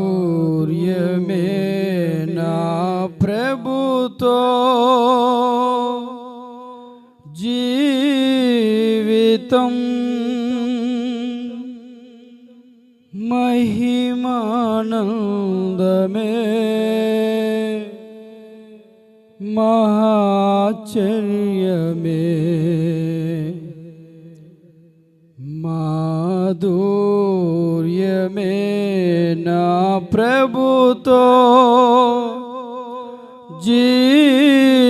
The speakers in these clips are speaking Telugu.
మాధుర్యమే నా ప్రభుతో జీవితం మహిమానందమే మహాచర్యమే మాధుర్యమే నా ప్రభుతో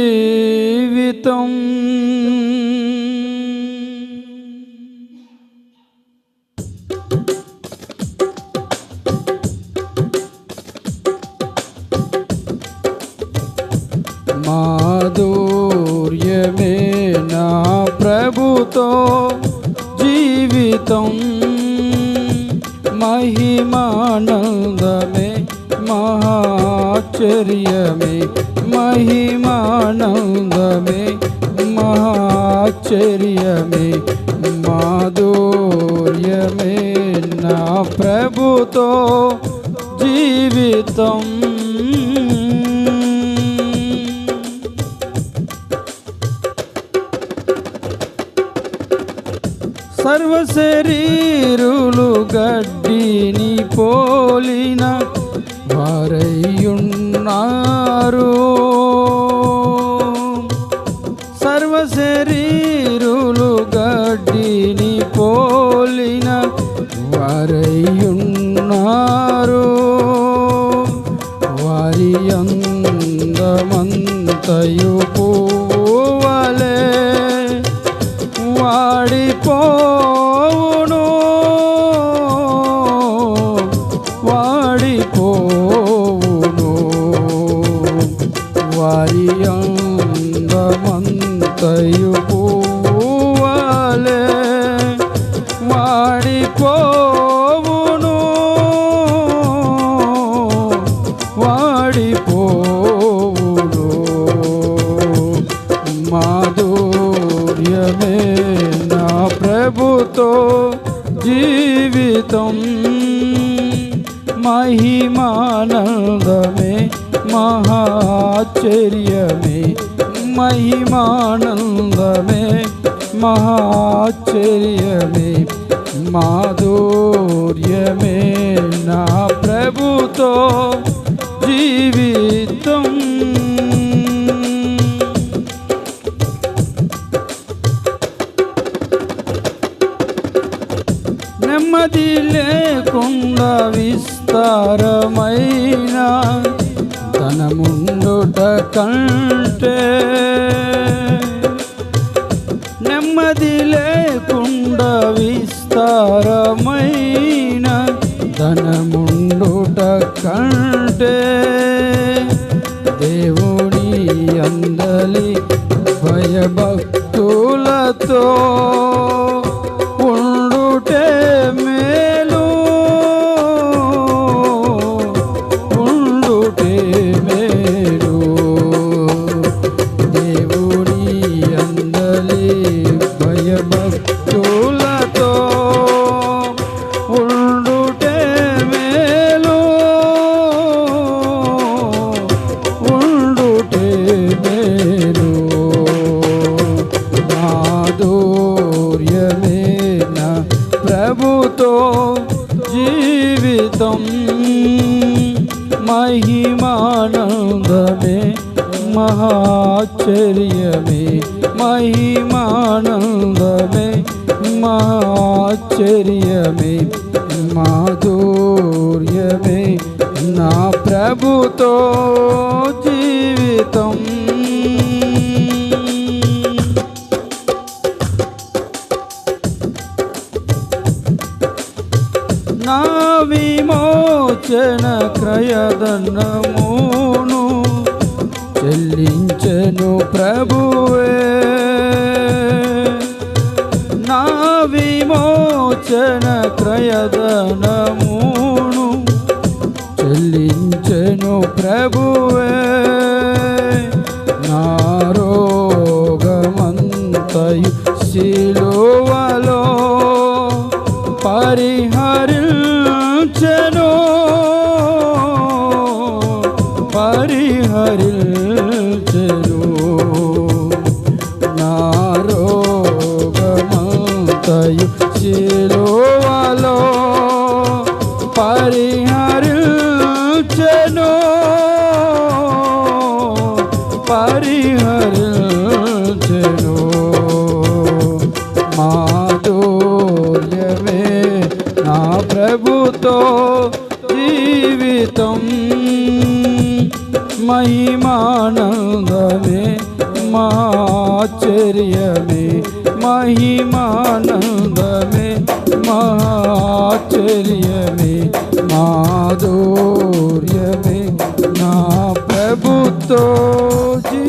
జీవితం మాధుర్యమే మహాచర్యమే మహిమానందమే. మహాచర్యమే మాధుర్యమే నా ప్రభుతో జీవితం. సర్వశరీరులు గడ్డిని పోలిన వారయ్యున్నారు సర్వశరీరులు గడ్డిని పోలిన వారయ్యున్నారు. వారి అందమంతయు వారి అందమంతయు వాడిపోవును. వాడిపోవును. మాధుర్యమే నా ప్రభుతో జీవితం. మహిమానందమే మహాచర్యమే మహిమానందమే. మహాచర్యమే మాధుర్యమే నా ప్రభుతో జీవితం. నెమ్మది లేకుండా విస్తారమైన ధనముండుట కంటే దేవుని అందలి భయభక్తులతో జీవితం మహిమానందమే మహాచర్యమే. మహిమానందమే మహాచర్యమే. మాధుర్యమే నా ప్రభుతో జీవిత. విమోచన క్రయదన్నమును చెల్లించను ప్రభువే. నా విమోచన క్రయదనము ను పరిహరించెను మాధుర్యమే నా ప్రభుతో జీవితం మహిమానందమే మాచర్యమే మహిమానందమే మాచర్యమే మాధుర్యమే నా ప్రభుతో జీ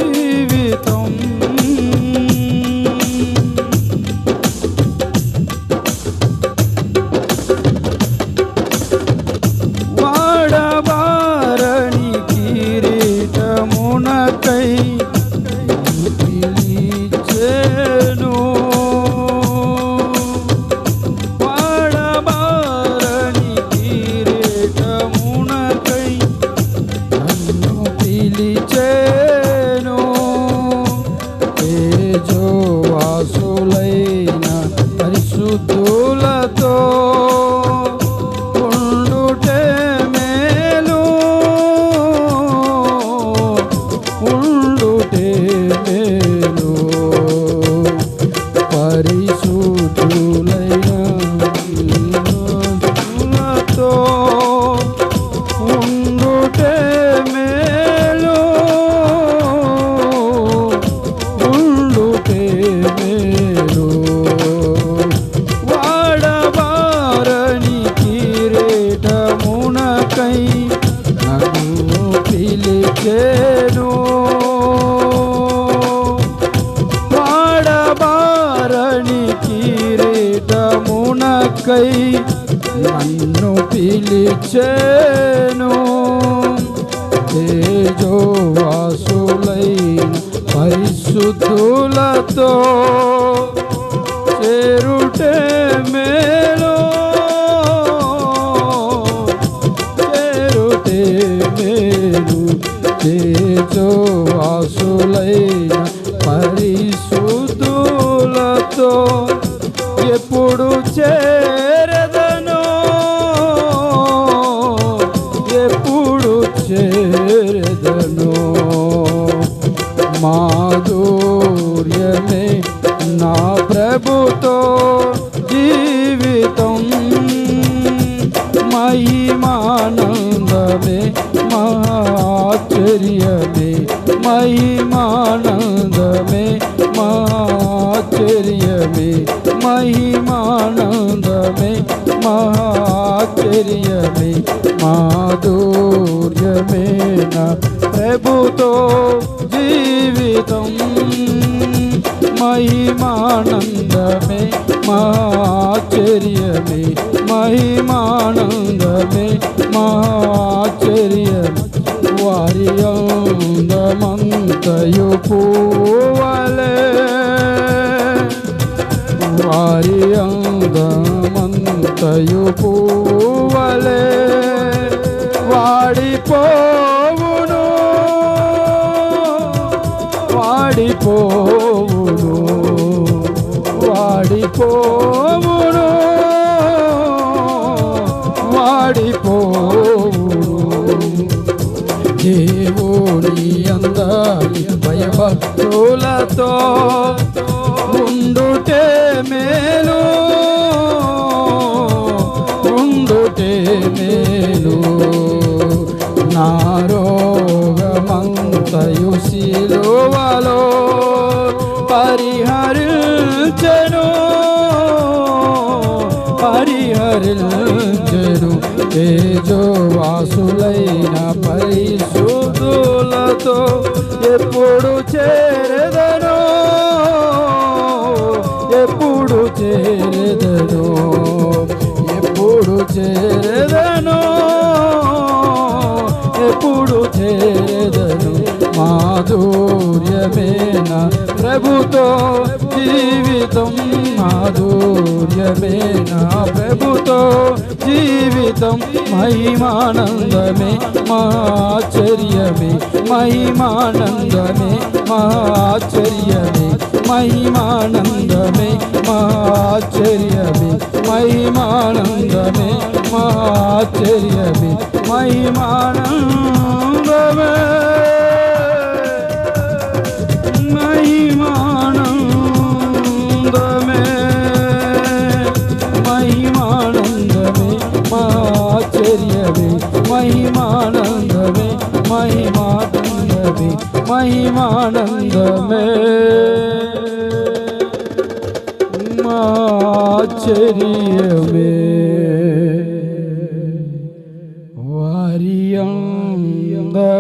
పిలిచేను. పాడబారణి కిరీటమునకై నన్ను పిలిచేను. తేజోవాసులైన పరిశుద్ధులతో చేరుటే తేజోవాసులైన పరిశుద్ధులతో ఎప్పుడు చే మహాచర్యమే మహిమానందమే మహాచర్యమే వారి అందమంతయు పూవలే. వారి అందమంతయు పూవలే. వాడిపోవును వాడిపోవును వాడిపోవును వాడిపోవును భక్తులతో ఉండుటే మేలు. ఉండుటే మేలు. నా రోగమంతయు శిలువలో పరిహరించెను. పరిహరించెను. తేజోవాసులైన నాతో ఎప్పుడు చేరదను? ఎప్పుడు చేరదను? ఎప్పుడు చేరదను? ఎప్పుడు చేరదను? మాధుర్యమేన ప్రభుతో జీవితం మాధుర్యమే నా ప్రభుతో జీవితం మహిమానందమే మాచర్యమే మహిమానందమే మాచర్యమే మహిమానందమే మాచర్యమే మహిమానందమే మాచర్యమే మహిమానంద మహిమానందమే మా ఆశ్చర్యమే వారి అందమంతయు